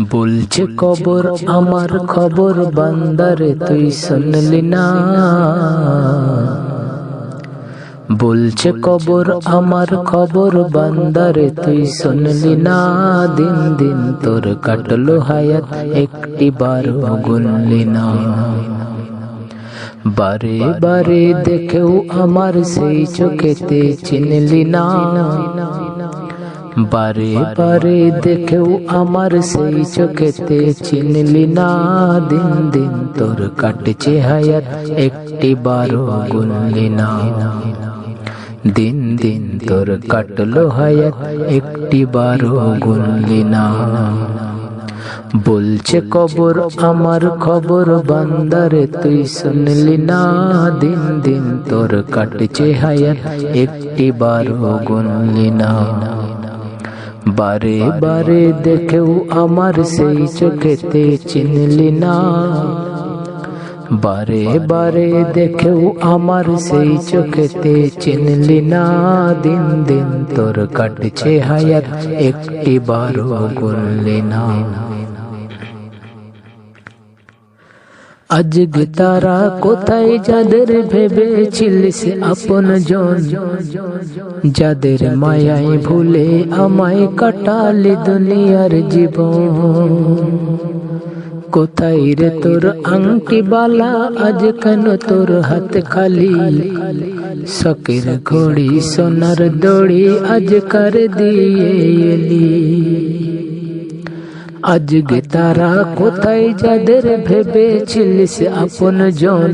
বলছে কবর আমার খবর বান্দারে তুই শুনলি না। বলছে কবর আমার খবর বান্দারে তুই শুনলি না। দিন দিন তোর কাটলো হায়াত একটি বার গুনলি না। বারে বারে দেখেও আমার সেই চোখেতে চিনলি না। বারে বারে দেখেও আমার সেই চোখেতে চিনলি না। দিন দিন তোর কাটছে হায়াত, একটি বারো গুনলি না। দিন দিন তোর কাটলো হায়াত, একটি বারো গুনলি না। বলছে কবর আমার খবর, বান্দারে তুই শুনলি না। দিন দিন তোর কাটছে হায়াত, একটি বারো গুনলি না। বারে বারে দেখেও আমার সেই চোখেতে চিনলি না। বারে বারে দেখেও আমার সেই চোখেতে চিনলি না। দিন দিন তোর কাটছে হায়াত, একটি বারো করলি না। আজকে তারা কোথায় যাদের ভেবেছিলিস আপন জন? যাদের মায়ায় ভুলে আমায় কাটালি দুনিয়ার জীবন। কোথায় রে তোর আংটি বালা আজ কেন তোর হাত খালি? শকের ঘড়ি, সোনার দড়ি আজ কর দিয়ে এলি? আজকে তারা কোথায় যাদের ভেবেছিলিস আপন জন?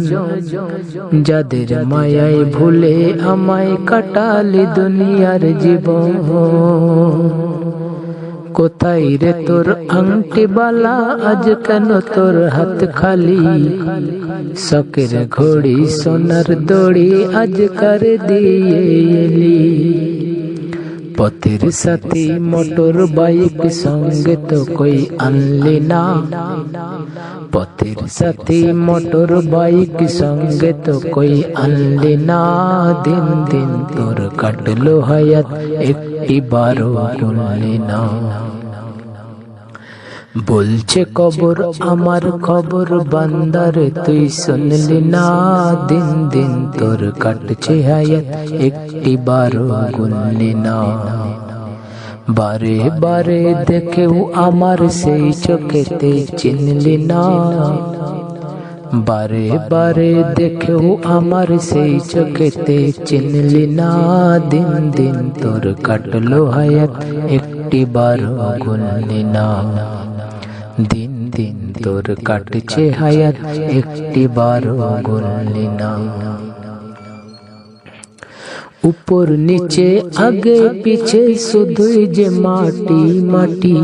যাদের মায়ায় ভুলে আমায় কাটালি দুনিয়ার জীবন। কোথায় রে তোর আংটি বালা? আজ কেন তোর হাত খালি? শকের ঘড়ি, সোনার দড়ি আজ কর দিয়ে পথের সাথে মোটর বাইক সঙ্গে তো কই আনলি না। পথের সাথে মোটর বাইক সঙ্গে তো কই আনলি না। দিন দিন তোর কাটলো হায়াত, একটি বারো গুনলি না। বলছে কবর, আমার খবর বান্দারে, তুই শুনলি না? দিন দিন তোর কাটছে হায়াত, একটি বারো গুনলি না। বারে বারে দেখেও আমার সেই চোখেতে চিনলি না। বারে বারে দেখেও আমার সেই চোখেতে চিনলি না। দিন দিন তোর কাটলো হায়াত, একটি বারো গুনলি না। দিন দিন তোর কাটছে হায়াত, একটি বারো গুনলি না উপর নিচে, আগে পিছে শুধুই যে মাটি মাটি।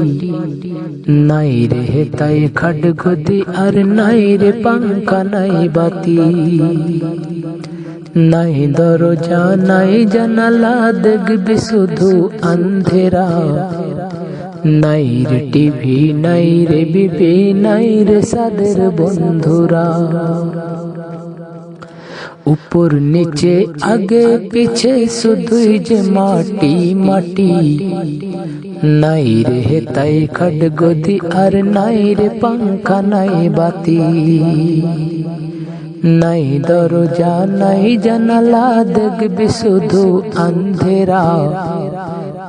নাই রে তাই খাট গদি, আর নাই রে পাঙ্খা, নাই বাতি। নাই দরজা, নাই জানালা, দেখবি শুধু আন্ধেরা। নাই রে টিভি নাই রে বিপি নাই রে সাদের বন্ধুরা। উপর নিচে, আগে পিছে শুধুই যে মাটি মাটি। নাই রে তাই খড গদি আর নাই রে পাঙ্খা নাই বাতি। নাই দরজা, নাই জানালা, দেখবি শুধু আন্ধেরা।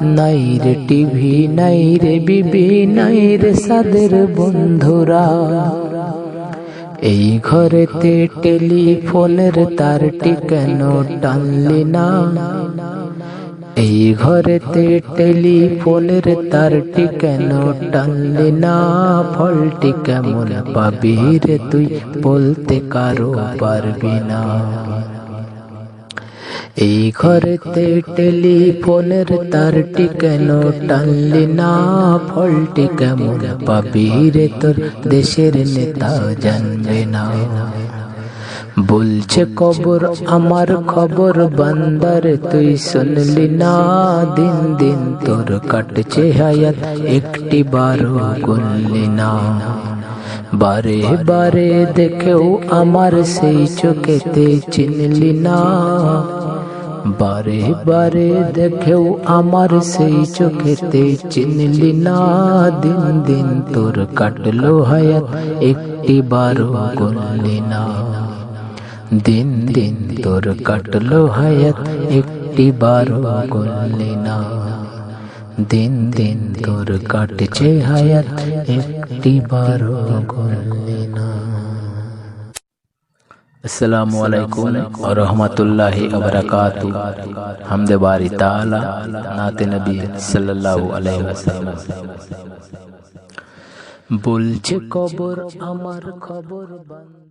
নাই রে টিভি নাই রে বিবি নাই রে সাদের বন্ধুরা। এই ঘরেতে টেলিফোনের তারটি কেন টানলি না? এই ঘরেতে টেলিফোনের তারটি কেন টানলি না? ফলটি কেমন পাবি রে তুই বলতে কারও পারবি না। এই ঘরেতে টেলিফোনের তারটি কেন টানলি না? ফলটি কেমন পাবি রে তোর দেশের নেতা জানবে না। বলছে কবর আমার খবর বান্দার, তুই শুনলি না? দিন দিন তোর কাটছে হায়াত, একটি বারো গুনলি না। বারে বারে দেখেও আমার সেই চোখেতে চিনলি না। বারে বারে দেখেও আমার সেই চোখেতে চিনলি না দিন দিন তোর কাটলো হায়াত, একটি বারো গুনলি না দিন দিন তোর কাটলো হায়াত, একটি বারো গুনলি না দিন দিন তোর কাটছে হায়াত, একটি বারো গুনলি না আসসালামু আলাইকুম ওয়া রাহমাতুল্লাহি ওয়া বারাকাতু হামদে বারি তাআলা নাতে নবী সাল্লাল্লাহু আলাইহি ওয়াসাল্লাম বলছে কবর আমার খবর বান্দা